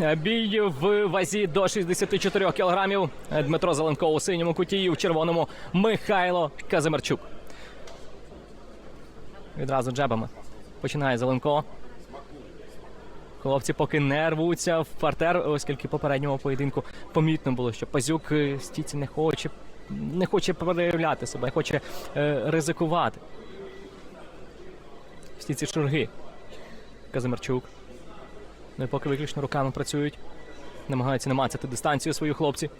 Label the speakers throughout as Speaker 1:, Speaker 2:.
Speaker 1: Бій в вазі до 64 кілограмів. Дмитро Зеленко у синьому куті і в червоному Михайло Казимирчук. Відразу джебами. Починає Зеленко. Хлопці поки не рвуться в партер, оскільки в попередньому поєдинку помітно було, що Пазюк е, стійці не хоче, не хоче проявляти себе, не хоче е, ризикувати. Стійці шурги. Казимирчук. Ну і поки виключно руками працюють. Намагаються намацати дистанцію свої хлопці.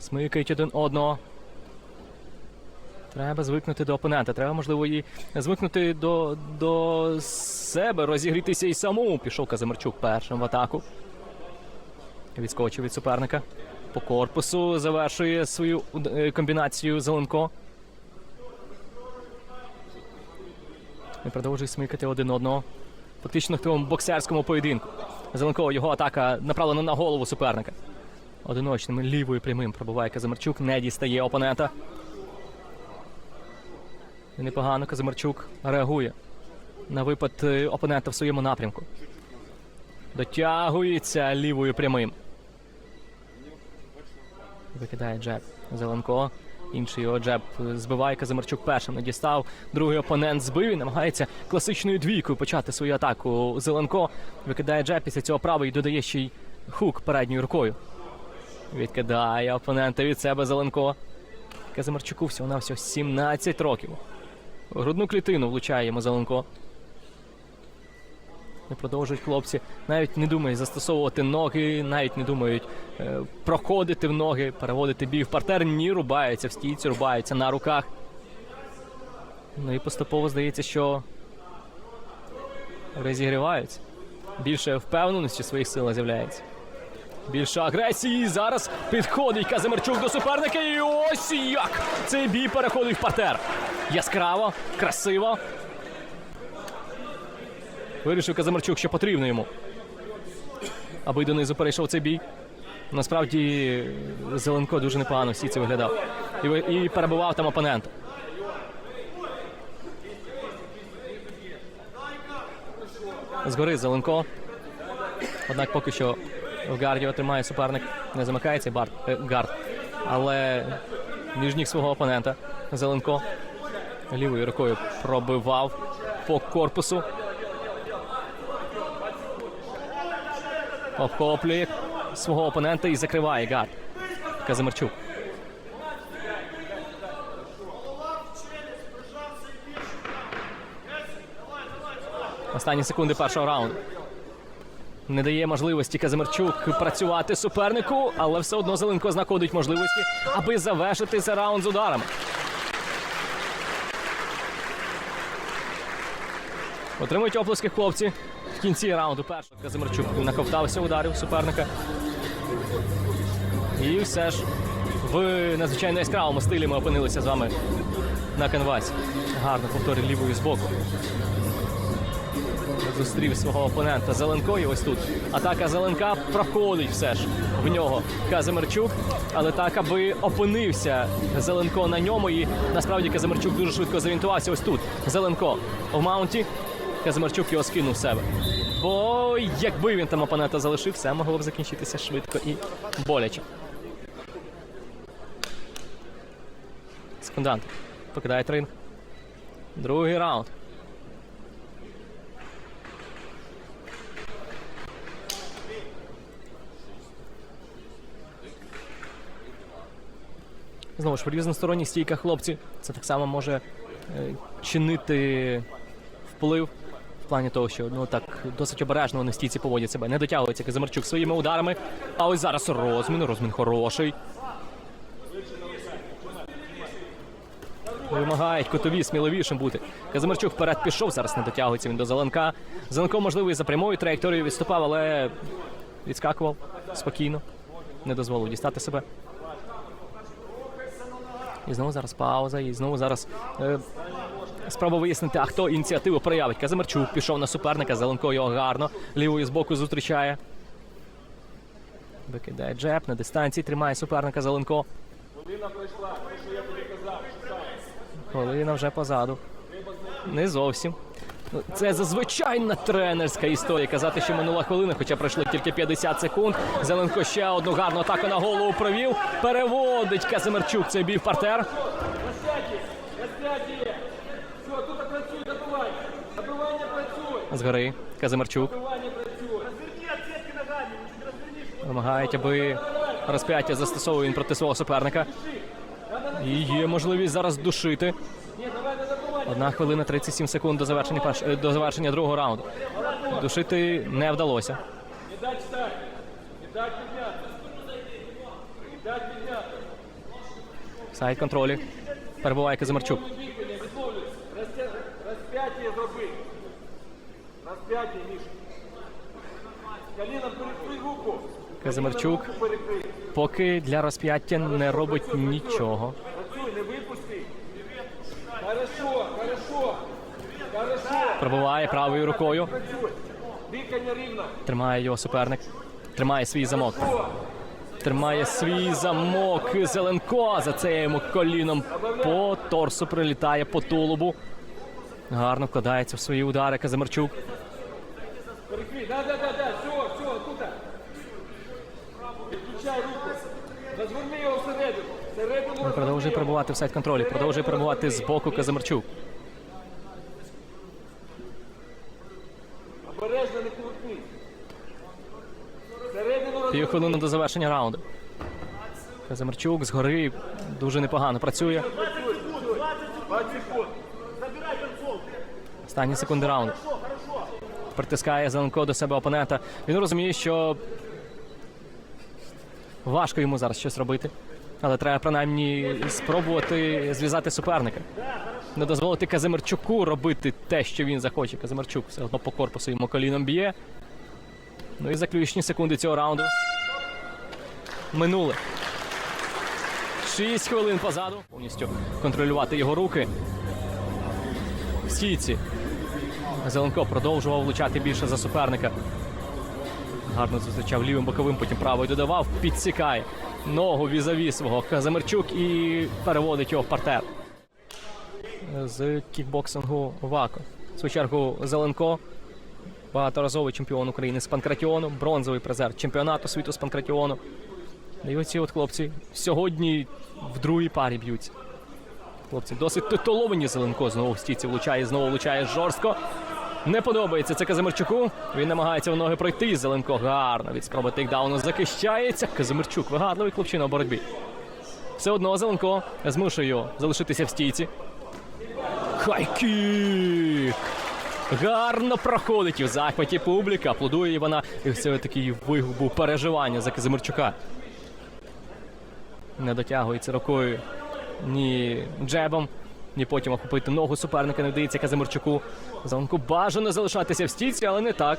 Speaker 1: Смикають один одного. Треба звикнути до опонента. Треба, можливо, і звикнути до, до себе, розігрітися і самому. Пішов Казимирчук першим в атаку. Відскочив від суперника. По корпусу завершує свою е, комбінацію Зеленко. І продовжує смикати один одного. Фактично в тому боксерському поєдинку. Зеленко його атака направлена на голову суперника. Одиночним лівою прямим пробуває Казимирчук, не дістає опонента. І непогано Казимирчук реагує на випад е, опонента в своєму напрямку. Дотягується лівою прямим. Викидає джеб. Зеленко. Інший його джеб збиває Казимирчук першим не дістав. Другий опонент збив і намагається класичною двійкою почати свою атаку. Зеленко викидає джеб, після цього правий додає ще й хук передньою рукою. Відкидає опонента від себе Зеленко. Казимирчуку всього на всього 17 років. Грудну клітину влучає йому Зеленко. І продовжують хлопці. Навіть не думають застосовувати ноги, навіть не думають е, проходити в ноги, переводити бій в партер. Ні, рубаються в стійці, рубаються на руках. Ну і поступово здається, що розігріваються. Більше впевненості в своїх силах з'являється. Більше агресії. Зараз підходить Казимирчук до суперника. І ось як цей бій переходить в партер. Яскраво, красиво. Вирішив Казимирчук, що потрібно йому. Аби донизу перейшов цей бій. Насправді Зеленко дуже непогано в сітці виглядав. І, і перебував там опонента. Згори Зеленко. Однак поки що в гарді отримає суперник. Не замикається бар, е, гард. Але між ніг свого опонента Зеленко лівою рукою пробивав по корпусу. Обхоплює свого опонента і закриває гард. Казимирчук. Останні секунди першого раунду. Не дає можливості Казимирчук працювати супернику, але все одно Зеленко знаходить можливості, аби завершити цей раунд з ударами. Отримують оплески хлопці в кінці раунду. Першого Казимирчук наковтався ударів суперника. І все ж в надзвичайно яскравому стилі ми опинилися з вами на канвасі. Гарно повторив лівою збоку. Зустрів свого опонента Зеленко. І ось тут атака Зеленка проходить все ж в нього Казимирчук. Але так, аби опинився Зеленко на ньому. І насправді Казимирчук дуже швидко зорієнтувався. Ось тут Зеленко в маунті. Казимирчук його скинув себе. Бо якби він там опонента залишив, все могло б закінчитися швидко і боляче. Секундант покидає ринг. Другий раунд. Знову ж в різносторонніх стійках хлопці. Це так само може е, чинити вплив плані того, що ну так досить обережно вони в стійці поводять себе. Не дотягується Казимирчук своїми ударами. А ось зараз розмін. Розмін хороший. Вимагають котові сміливішим бути. Казимирчук вперед пішов, зараз не дотягується він до Зеленка. Зеленко, можливо, і за прямою траєкторією відступав, але відскакував спокійно. Не дозволив дістати себе. І знову зараз пауза, і знову зараз е, спроба вияснити, а хто ініціативу проявить. Казимирчук пішов на суперника, Зеленко його гарно. Лівою збоку зустрічає. Викидає джеб на дистанції, тримає суперника Зеленко. Хвилина вже позаду. Не зовсім. Ну, Це зазвичайна тренерська історія. Казати, що минула хвилина, хоча пройшло тільки 50 секунд. Зеленко ще одну гарну атаку на голову провів. Переводить Казимирчук цей бій в партер.
Speaker 2: Все, тут працюй, добивай. Добивання працюй.
Speaker 1: Згори Казимирчук. Вимагають, аби розп'яття застосовує він проти свого суперника. І є можливість зараз душити. Одна хвилина 37 секунд до завершення перш... до завершення другого раунду. Душити не вдалося. Сайт контролі. Перебуває Казимирчук.
Speaker 2: Дихання, відновлюйся. Розтя... Розп'яття зроби. Розп'яття, Міша. Коліном перекрий руку.
Speaker 1: Казимирчук поки для розп'яття не робить нічого.
Speaker 2: Працюй, не випусти. Хорошо, хорошо. Хорошо.
Speaker 1: Пробиває правою рукою.
Speaker 2: Дихання рівно.
Speaker 1: Тримає його суперник. Тримає свій замок. Тримає свій замок. Зеленко за це йому коліном по торсу прилітає по тулубу. Гарно вкладається в свої удари Казимирчук.
Speaker 2: Перекрий. Да, да, да, да. Все, все, тут. Відключай руку. Розверни його всередину. Всередину розверни
Speaker 1: Продовжує перебувати в сайт контролі. Продовжує перебувати з боку Казимирчук.
Speaker 2: Обережно не. Всередину.
Speaker 1: Пів хвилини до завершення раунду. Казимирчук згори дуже непогано працює.
Speaker 2: 20 секунд.
Speaker 1: Останні секунди раунду. Притискає Зеленко до себе опонента. Він розуміє, що важко йому зараз щось робити. Але треба принаймні спробувати зв'язати суперника. Не дозволити Казимирчуку робити те, що він захоче. Казимирчук все одно по корпусу йому коліном б'є. Ну і заключні секунди цього раунду. Минули. Шість хвилин позаду. Повністю контролювати його руки. Стійці. Зеленко продовжував влучати більше за суперника. Гарно зустрічав лівим боковим, потім правою додавав, підсікає ногу візаві свого Казимирчук і переводить його в партер. З кікбоксингу Вако. В свою чергу Зеленко, багаторазовий чемпіон України з панкратіону, бронзовий призер чемпіонату світу з панкратіону. І оці от хлопці сьогодні в другій парі б'ються. Хлопці досить титуловані Зеленко знову в стійці влучає, знову влучає жорстко. Не подобається це Казимирчуку. Він намагається в ноги пройти. Зеленко гарно від спроби тейкдауну захищається. Казимирчук вигадливий хлопчина у боротьбі. Все одно Зеленко змушує залишитися в стійці. Хайкік! Гарно проходить і в захваті публіка. Аплодує і вона. І все такий вигук був переживання за Казимирчука. Не дотягується рукою ні джебом, ні потім охопити ногу суперника не вдається Казимирчуку. Зеленку бажано залишатися в стійці, але не так.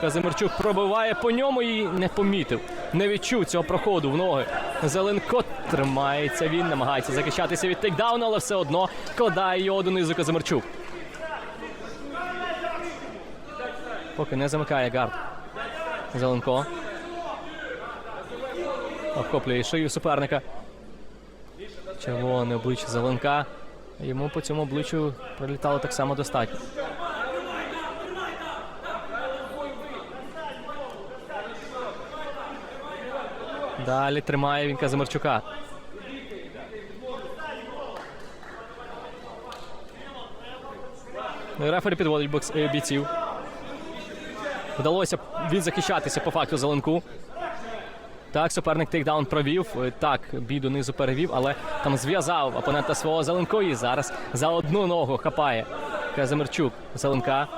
Speaker 1: Казимирчук пробиває по ньому і не помітив, не відчув цього проходу в ноги. Зеленко тримається він, намагається захищатися від тейкдауну, але все одно кладає його донизу Казимирчук. Поки не замикає гард. Зеленко. Охоплює шию суперника. Червоне обличчя Зеленка. Йому по цьому обличчю прилітало так само достатньо. Далі тримає він Казимирчука. Ну Рефері підводить е, бійців. Вдалося відзахищатися по факту Зеленку. Так, суперник тейкдаун провів. е, Так, бій донизу перевів, але там зв'язав опонента свого Зеленко і зараз за одну ногу хапає Казимирчук Зеленка.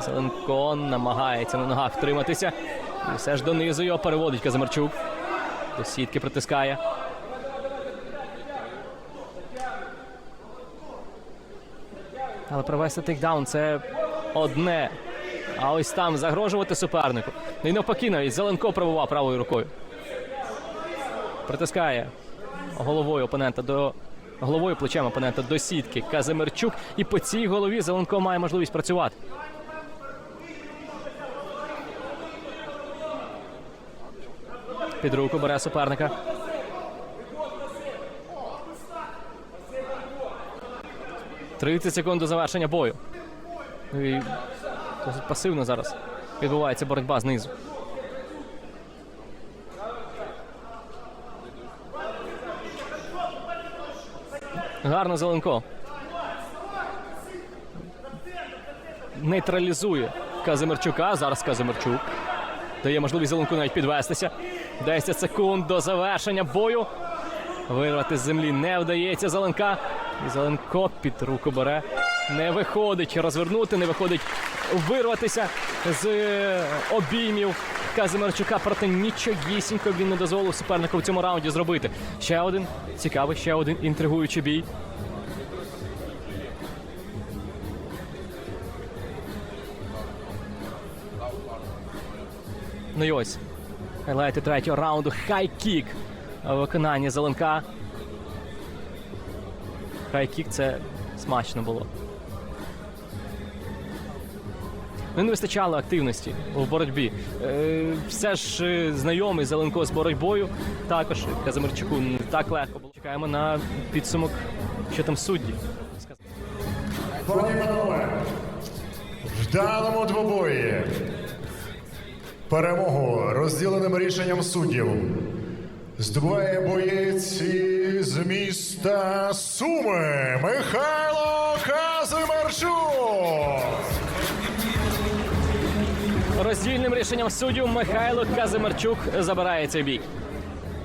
Speaker 1: Зеленко намагається на ногах втриматися. І все ж донизу його переводить Казимирчук. До сітки притискає. Але провести тейкдаун це одне. А ось там загрожувати супернику. І навпаки, навіть Зеленко пробував правою рукою. Притискає головою опонента до головою плечем опонента до сітки Казимирчук. І по цій голові Зеленко має можливість працювати. Під руку бере суперника. Тридцять секунд до завершення бою. Досить пасивно зараз відбувається боротьба знизу. Гарно Зеленко. Нейтралізує Казимирчука. Зараз Казимирчук. Дає можливість Зеленку навіть підвестися. 10 секунд до завершення бою. Вирвати з землі не вдається Зеленка. І Зеленко під руку бере. Не виходить розвернути, не виходить вирватися з е, обіймів Казимирчука. Проте нічогісінько він не дозволив супернику в цьому раунді зробити. Ще один цікавий, ще один інтригуючий бій. Ну і ось. Хайлайти третього раунду. Хай-кік. Виконання Зеленка. Хай-кік це смачно було. Не вистачало активності у боротьбі. Е, все ж е, знайомий Зеленко з боротьбою. Також Казимирчуку не так легко було. Чекаємо на підсумок, що там судді.
Speaker 3: Панове, в даному двобої перемогу розділеним рішенням суддів здобуває боєць із міста Суми Михайло
Speaker 1: Роздільним рішенням суддів Михайло Казимирчук забирає цей бій.